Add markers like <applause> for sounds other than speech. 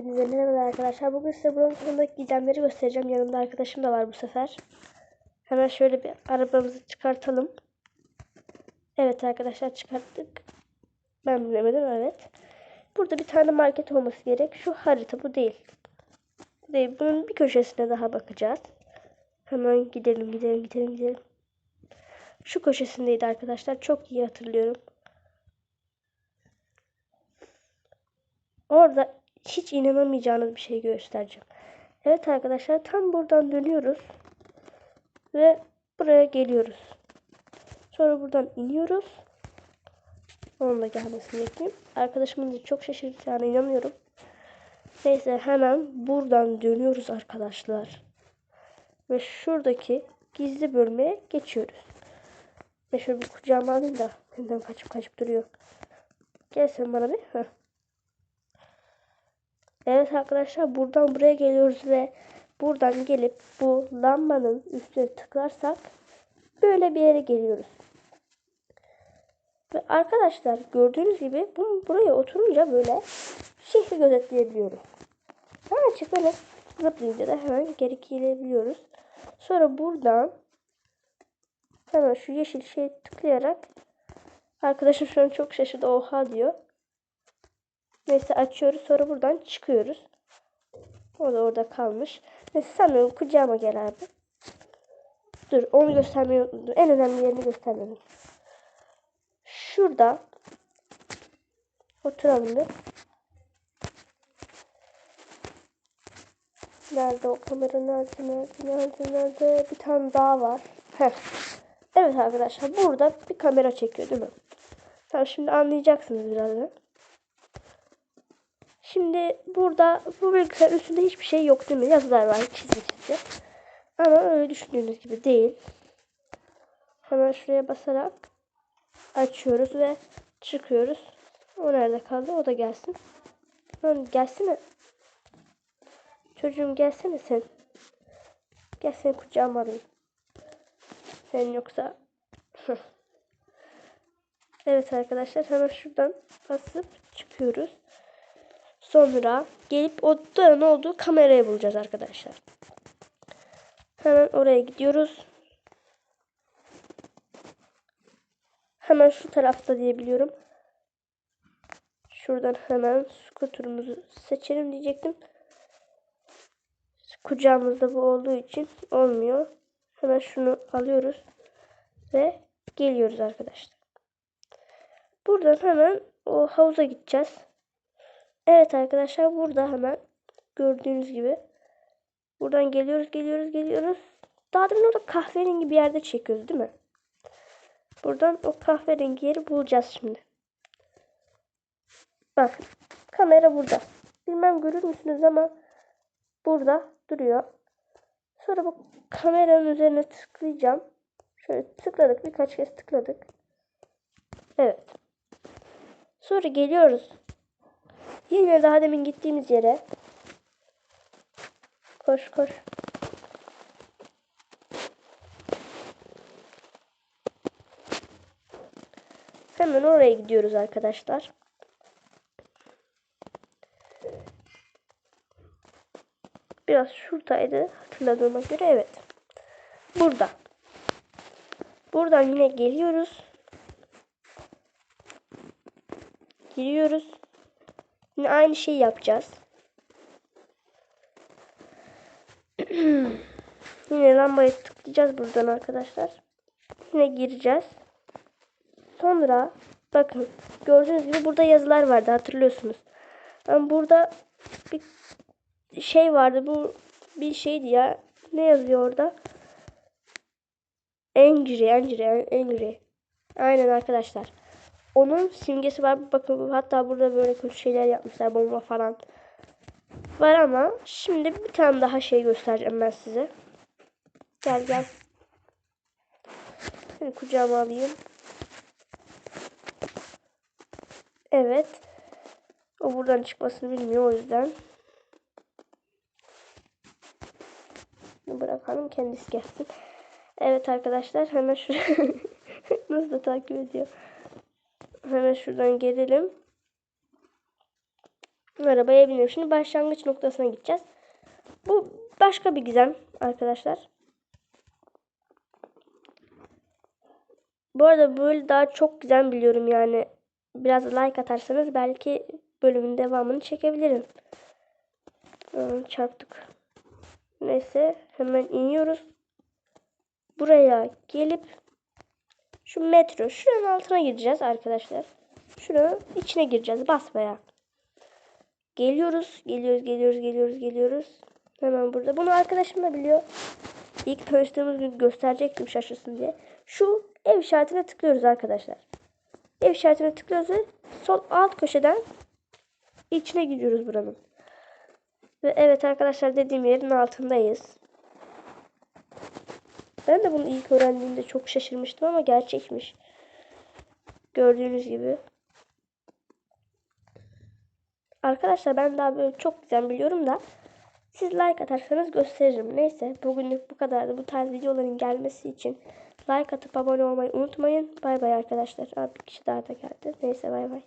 Hepinize merhaba arkadaşlar. Bugün size buranın sonundaki gizemleri göstereceğim. Yanımda arkadaşım da var bu sefer. Hemen şöyle bir arabamızı çıkartalım. Evet arkadaşlar çıkarttık. Ben bilemedim evet. Burada bir tane market olması gerek. Şu harita bu değil. Bu değil. Bunun bir köşesine daha bakacağız. Hemen gidelim gidelim gidelim gidelim. Şu köşesindeydi arkadaşlar. Çok iyi hatırlıyorum. Orada hiç inanamayacağınız bir şey göstereceğim. Evet arkadaşlar tam buradan dönüyoruz. Ve buraya geliyoruz. Sonra buradan iniyoruz. Onun da gelmesini bekleyeyim. Arkadaşımın da çok şaşıracağına inanıyorum. Neyse hemen buradan dönüyoruz arkadaşlar. Ve şuradaki gizli bölmeye geçiyoruz. Ve şöyle bir kucağıma alayım da benden kaçıp kaçıp duruyor. Gel sen bana bir. Heh. Evet arkadaşlar buradan buraya geliyoruz ve buradan gelip bu lambanın üstüne tıklarsak böyle bir yere geliyoruz. Ve arkadaşlar gördüğünüz gibi bu buraya oturunca böyle şehri gözetleyebiliyoruz. Hemen çıkarak zıplayınca da hemen geri gelebiliyoruz. Sonra buradan hemen şu yeşil şey tıklayarak arkadaşım şu an çok şaşırdı oha diyor. Neyse açıyoruz sonra buradan çıkıyoruz. O da orada kalmış. Neyse benim kucağıma gel abi. Dur onu göstermeyi. En önemli yerini göstermedim. Şurada oturalım bir. Nerede o kamera nerede nerede nerede nerede bir tane daha var. Heh. Evet arkadaşlar burada bir kamera çekiyor değil mi? Tamam şimdi anlayacaksınız birazdan. Şimdi burada bu bilgisayar üstünde hiçbir şey yok değil mi? Yazılar var çizgi çizgi. Ama öyle düşündüğünüz gibi değil. Hemen şuraya basarak açıyoruz ve çıkıyoruz. O nerede kaldı? O da gelsin. Lan gelsene. Çocuğum gelsene sen. Gel seni kucağıma alayım. Sen yoksa... <laughs> evet arkadaşlar hemen şuradan basıp çıkıyoruz. Sonra gelip odanın olduğu kamerayı bulacağız arkadaşlar. Hemen oraya gidiyoruz. Hemen şu tarafta diyebiliyorum. Şuradan hemen skuterumuzu seçelim diyecektim. Kucağımızda bu olduğu için olmuyor. Hemen şunu alıyoruz. Ve geliyoruz arkadaşlar. Buradan hemen o havuza gideceğiz. Evet arkadaşlar burada hemen gördüğünüz gibi buradan geliyoruz geliyoruz geliyoruz. Daha demin orada kahverengi bir yerde çekiyoruz değil mi? Buradan o kahverengi yeri bulacağız şimdi. Bak kamera burada. Bilmem görür müsünüz ama burada duruyor. Sonra bu kameranın üzerine tıklayacağım. Şöyle tıkladık birkaç kez tıkladık. Evet. Sonra geliyoruz. Yine daha demin gittiğimiz yere. Koş koş. Hemen oraya gidiyoruz arkadaşlar. Biraz şuradaydı hatırladığıma göre evet. Burada. Buradan yine geliyoruz. Giriyoruz. Yine aynı şeyi yapacağız. <clears throat> Yine lambayı tıklayacağız buradan arkadaşlar. Yine gireceğiz. Sonra bakın gördüğünüz gibi burada yazılar vardı hatırlıyorsunuz. Yani burada bir şey vardı bu bir şeydi ya. Ne yazıyor orada? Angry, angry, angry. Aynen arkadaşlar. Onun simgesi var. Bakın hatta burada böyle kötü şeyler yapmışlar. Bomba falan. Var ama şimdi bir tane daha şey göstereceğim ben size. Gel gel. Seni kucağıma alayım. Evet. O buradan çıkmasını bilmiyor o yüzden. Bırakalım kendisi gelsin. Evet arkadaşlar hemen şuraya <laughs> nasıl da takip ediyor. Hemen şuradan gelelim. Arabaya binelim. Şimdi başlangıç noktasına gideceğiz. Bu başka bir gizem arkadaşlar. Bu arada böyle daha çok gizem biliyorum yani. Biraz like atarsanız belki bölümün devamını çekebilirim. Çarptık. Neyse hemen iniyoruz. Buraya gelip şu metro şuranın altına gireceğiz arkadaşlar. Şuranın içine gireceğiz basmaya. Geliyoruz, geliyoruz, geliyoruz, geliyoruz, geliyoruz. Hemen burada. Bunu arkadaşım da biliyor. İlk tanıştığımız gün gösterecektim şaşırsın diye. Şu ev işaretine tıklıyoruz arkadaşlar. Ev işaretine tıklıyoruz ve sol alt köşeden içine giriyoruz buranın. Ve evet arkadaşlar dediğim yerin altındayız. Ben de bunu ilk öğrendiğimde çok şaşırmıştım ama gerçekmiş. Gördüğünüz gibi. Arkadaşlar ben daha böyle çok güzel biliyorum da siz like atarsanız gösteririm. Neyse bugünlük bu kadardı. Bu tarz videoların gelmesi için like atıp abone olmayı unutmayın. Bay bay arkadaşlar. Abi bir kişi daha da geldi. Neyse bay bay.